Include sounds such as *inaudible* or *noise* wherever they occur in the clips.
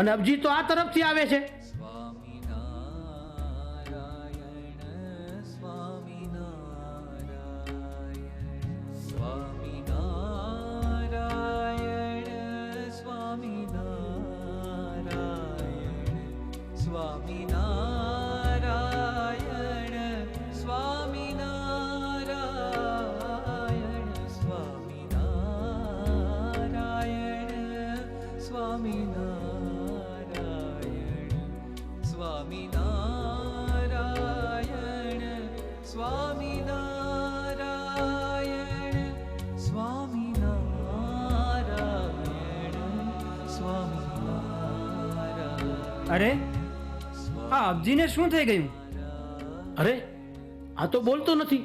અને અબજી તો આ તરફથી આવે છે. અરે આ અબજીને શું થઈ ગયું? અરે આ તો બોલતો નથી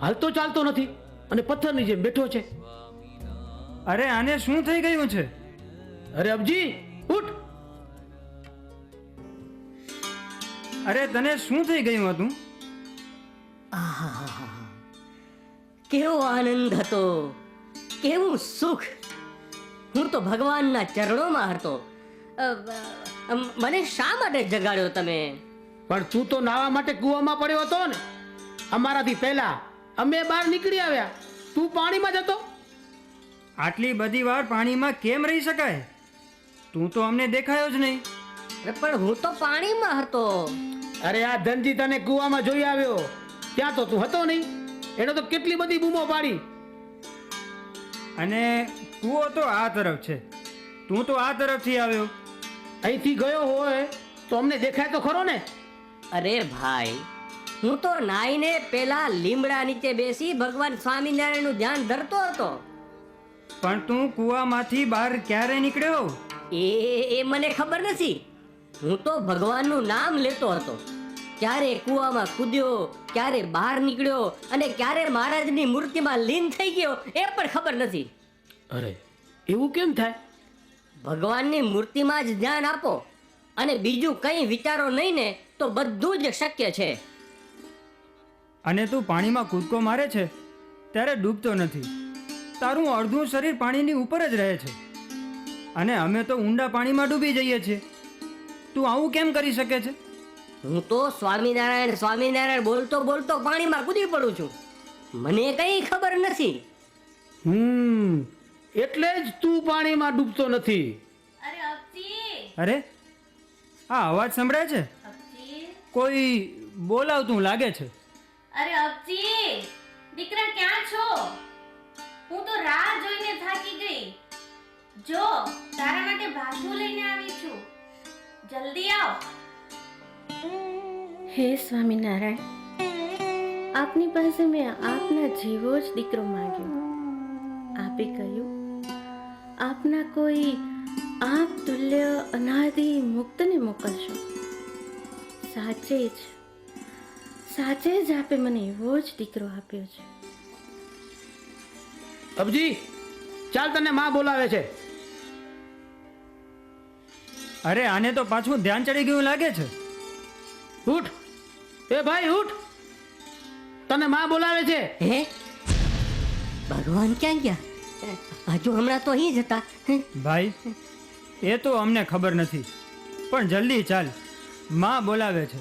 હાલતો ચાલતો નથી અને પથ્થરની જેમ બેઠો છે. અરે આને શું થઈ ગયું છે? અરે અબજી ઉઠ. અરે તને શું થઈ ગયું હતું? કેવો આનંદ હતો કેવું સુખ. હું તો ભગવાનના ચરણોમાં હતો. મને શા માટે જગાડ્યો તમે? પણ તું તો નાવા માટે કૂવામાં પડ્યો હતો ને. અમારાથી પહેલા અમે બહાર નીકળી આવ્યા. તું પાણીમાં જતો આટલી બધી વાર પાણીમાં કેમ રહી શકાય? તું તો અમને દેખાયો જ નહીં. અરે પણ હું તો પાણીમાં હતો. અરે આ ધનજી તને કૂવામાં જોઈ આવ્યો. ત્યાં તો તું હતો નહીં. એનો તો કેટલી બધી બૂમો પાડી. અને કૂવો તો આ તરફ છે. તું તો આ તરફથી આવ્યો. અહીંથી ગયો હોય તો અમને દેખાય તો ખરો ને? અરે ભાઈ હું તો નાઈને પેલા લીમડા નીચે બેસી ભગવાન સ્વામિનારાયણનું ધ્યાન ધરતો હતો. પણ તું કૂવામાંથી બહાર ક્યારે નીકળ્યો? એ એ મને ખબર નથી. હું તો ભગવાનનું નામ લેતો હતો. ક્યારે કૂવામાં કૂદ્યો ક્યારે બહાર નીકળ્યો અને ક્યારે મહારાજની મૂર્તિમાં લીન થઈ ગયો એ પણ ખબર નથી. અરે એવું કેમ થાય? ભગવાનની મૂર્તિમાં જ ધ્યાન આપો. અને બીજું કંઈ વિચારો નહીં ને તો બધું જ શક્ય છે. અને તું પાણીમાં કૂદકો મારે છે? ત્યારે ડૂબતો નથી. તારું અડધું શરીર પાણીની ઉપર જ રહે છે. અને અમે તો ઊંડા પાણીમાં ડૂબી જઈએ છીએ. તું આવું કેમ કરી શકે છે? હું તો સ્વામિનારાયણ સ્વામિનારાયણ બોલતો બોલતો પાણીમાં કૂદી પડું છું. મને કંઈ ખબર નથી. હમ. એટલે જ તું પાણીમાં ડૂબતો નથી. અરે આ અવાજ સંભળાય છે? કોઈ બોલાવતું લાગે છે? અરે અપજી દીકરા ક્યાં છો? હું તો રાહ જોઈને થાકી ગઈ. જો તારા માટે ભાથું લઈને આવી છું. જલ્દી આવ. હે સ્વામિનારાયણ આપની પાસે મેં આપના જીવો જ દીકરો માંગ્યો. આપે કહ્યું આપના કોઈ આપ તુલ્ય અનાદિ મુક્તને મોકલશો? સાચે જ સાચે જ આપે મને એવો જ દીકરો આપ્યો છે. અબજી ચાલ તને માં બોલાવે છે. અરે આને તો પાછું ધ્યાન ચડી ગયું લાગે છે. ઉઠ. એ ભાઈ ઉઠ. તને માં બોલાવે છે. હે? ભગવાન ક્યાં ગયા? હજુ હમણાં તો અહીં જ હતા. ભાઈ એ તો અમને ખબર નથી. પણ જલ્દી ચાલ. માં બોલાવે છે.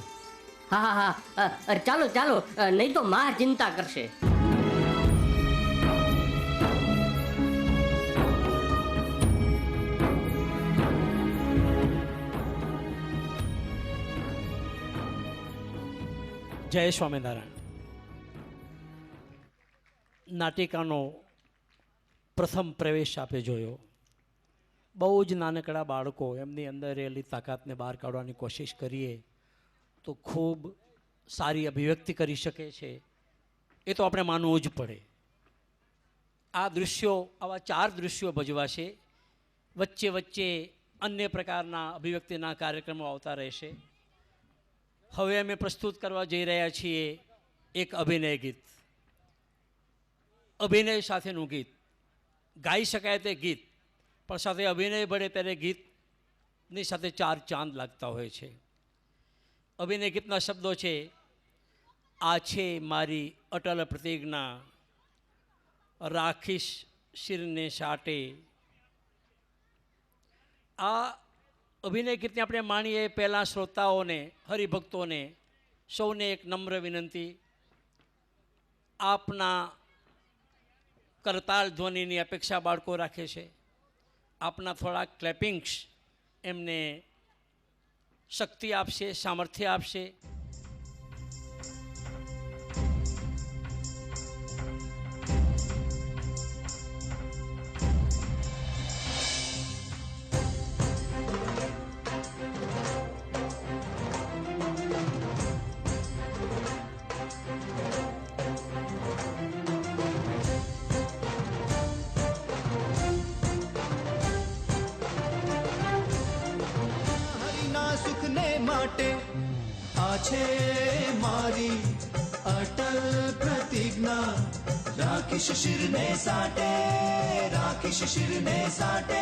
હા હા હા. અ, અ, ચાલો ચાલો. નહીં તો માં ચિંતા કરશે. જય સ્વામિનારાયણ. નાટિકાનો પ્રથમ પ્રવેશ આપે જોયો. બહુ જ નાનકડા બાળકો એમની અંદર રહેલી તાકાતને બહાર કાઢવાની કોશિશ કરીએ તો ખૂબ સારી અભિવ્યક્તિ કરી શકે છે. એ તો આપણે માનવું જ પડે. આ દૃશ્યો, આવા ચાર દૃશ્યો ભજવાશે. વચ્ચે વચ્ચે અન્ય પ્રકારના અભિવ્યક્તિના કાર્યક્રમો આવતા રહેશે. હવે અમે પ્રસ્તુત કરવા જઈ રહ્યા છીએ એક અભિનય ગીત. અભિનય સાથેનું ગીત. ગાઈ શકાય તે ગીત, પણ સાથે અભિનય ભળે ત્યારે ગીતની સાથે ચાર ચાંદ લાગતા હોય છે. અભિનય ગીતના શબ્દો છે, આ છે મારી અટલ પ્રતિજ્ઞા, રાખીશ શિરને સાટે. આ અભિનય ગીતને આપણે માણીએ પહેલાં શ્રોતાઓને, હરિભક્તોને, સૌને એક નમ્ર વિનંતી. આપના કરતાલ ધ્વનિની અપેક્ષા બાળકો રાખે છે. આપના થોડા ક્લેપિંગ્સ એમને શક્તિ આપશે સામર્થ્ય આપશે. માટે આ છે મારી અટલ પ્રતિજ્ઞા. રાખીશ શિરને સાટે રાખીશ શિરને સાટે.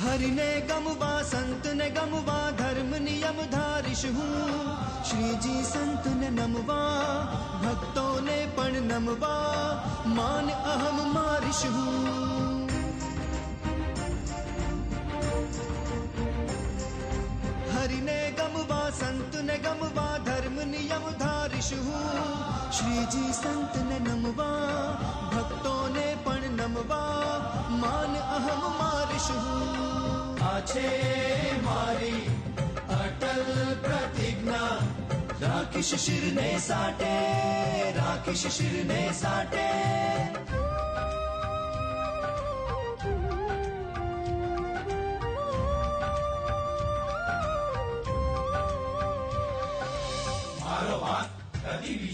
હરિને ગમવા સંતને ગમવા ધર્મ નિયમ ધારીશ હું શ્રીજી સંતને નમવા ભક્તોને પણ નમવા માન અહમ મારીશ હું શ્રીજી સંતને નમવા, ભક્તોને પણ નમવા, માન અહમ મારીશ. હું આ છે મારી અટલ પ્રતિજ્ઞા. રાખીશ શિરને સાટે, રાખીશ શિરને સાટે.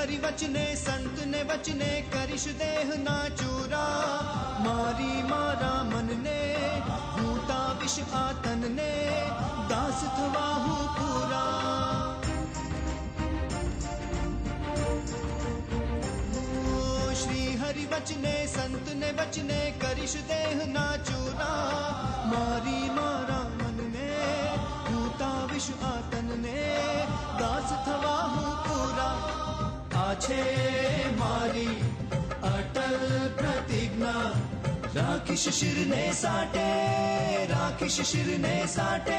હરિ વચને સંતને વચને કરીશ દેહ ના ચૂરા મારી મારા મનને હું તાવીશ આ તનને દાસ થવા હું પૂરા શ્રી હરિ વચને સંતને વચને કરીશ દેહ ના ચૂરા મારી મારા મનને હું તાવીશ આ તનને દાસ થવા હું પૂરા છે મારી અટલ પ્રતિજ્ઞા. રાખીશ શિરને સાટે રાખીશ શિરને સાટે.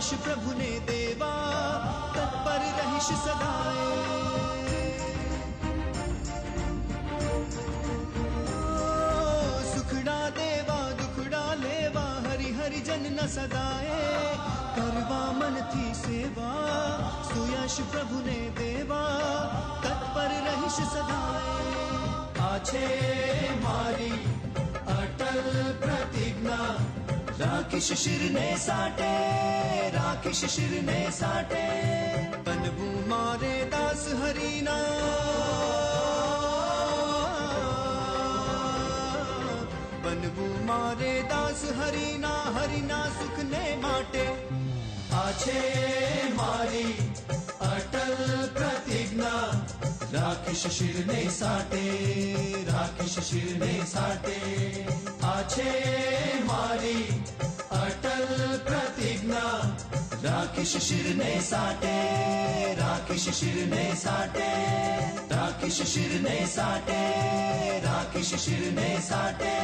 आकाश प्रभु ने देवा तत्पर रहिश सदाए। सुखड़ा देवा दुखड़ा लेवा हरि हरि जन न सदाए। करवा मन थी सेवा, सुयश प्रभु ने देवा तत्पर रहिश सदाए। आछे मारी राश शिरने साटे राकेश शिरने साटे। बनबू मारे दास हरिना। बनबू मारे दास हरिना हरिना सुखने माटे आछे मारी अटल प्रतिज्ञा। રાખીશ શિરને સાટે રાખીશ શિરને સાટે આ છે મારી અટલ પ્રતિજ્ઞા રાખીશ શિરને સાટે રાખીશ શિરને સાટે રાખીશ શિરને સાટે રાખીશ શિરને સાટે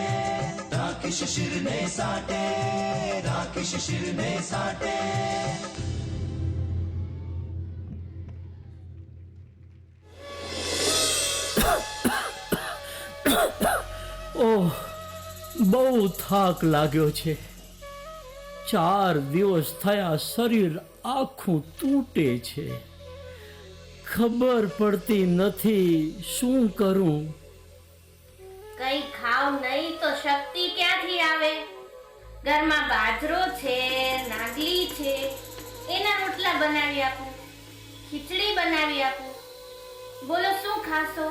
રાખીશ શિરને સાટે રાખીશ શિરને સાટે ઓહ બહુ થાક લાગ્યો છે. ચાર દિવસ થયા શરીર આખું તૂટે છે. ખબર પડતી નથી શું કરું. કઈ ખાવ નહીં તો શક્તિ ક્યાંથી આવે? ઘરમાં બાજરો છે નાગલી છે એના રોટલા બનાવી આપું ખીચડી બનાવી આપું. બોલો શું ખાશો?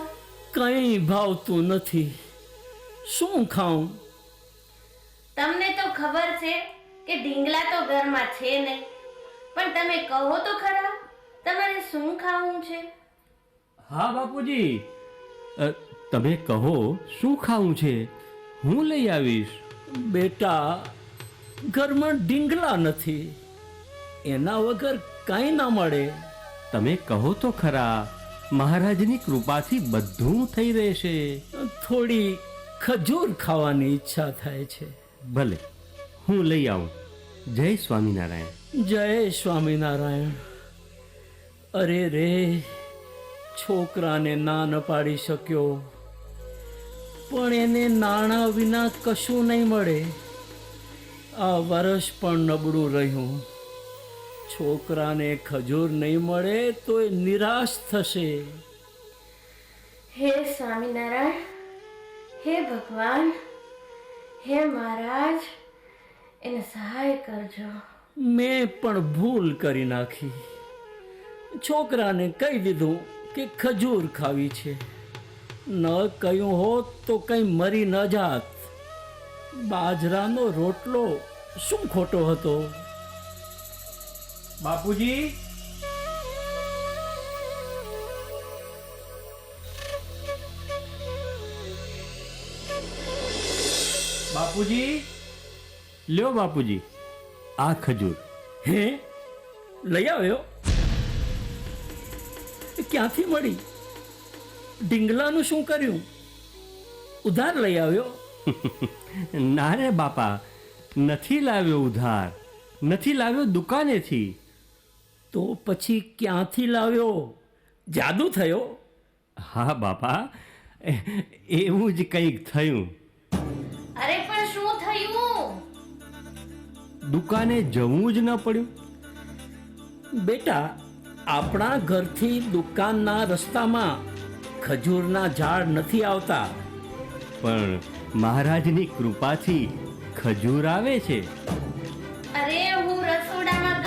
કંઈ ભાવતું નથી. શું ખાઉં? તમને તો ખબર છે કે ઢીંગલા તો ઘરમાં છે નહીં. પણ તમે કહો તો ખરા તમારે શું ખાવું છે? હા બાપુજી. તમે કહો શું ખાવું છે? હું લઈ આવીશ. બેટા ઘરમાં ઢીંગલા નથી. એના વગર કાંઈ ના મળે. તમે કહો તો ખરા મહારાજની કૃપાથી બધું થઈ રહેશે. થોડી ખજૂર ખાવાની ઈચ્છા થાય છે. ભલે હું લઈ આવું. જય સ્વામિનારાયણ. જય સ્વામિનારાયણ. અરે રે છોકરાને ના ન પાડી શક્યો. પણ એને નાણાં વિના કશું નહીં મળે. આ વર્ષ પણ નબળું રહ્યું. છોકરાને ખજૂર નહીં મળે તો એ નિરાશ થશે. હે સ્વામિનારાયણ હે ભગવાન હે મહારાજ એને સહાય કરજો. મેં પણ ભૂલ કરી નાખી. છોકરાને કહી દીધું કે ખજૂર ખાવી છે. ન કહ્યું હોત તો કંઈ મરી ન જાત. બાજરાનો રોટલો શું ખોટો હતો? બાપુજી બાપુજી? લ્યો બાપુજી આ ખજૂર. હે? લઈ આવ્યો? ક્યાંથી મળી? ઢીંગલાનું શું કર્યું? ઉધાર લઈ આવ્યો? *laughs* ના રે બાપા નથી લાવ્યો ઉધાર. નથી લાવ્યો દુકાનેથી. તો પછી ક્યાંથી લાવ્યો? જાદુ થયો? હા બાપા એવું જ કંઈક થયું. દુકાને જવું જ ન પડ્યું. બેટા, આપણા ઘરથી દુકાનના રસ્તામાં ખજૂરના ઝાડ નથી આવતા. પણ મહારાજની કૃપાથી ખજૂર આવે છે.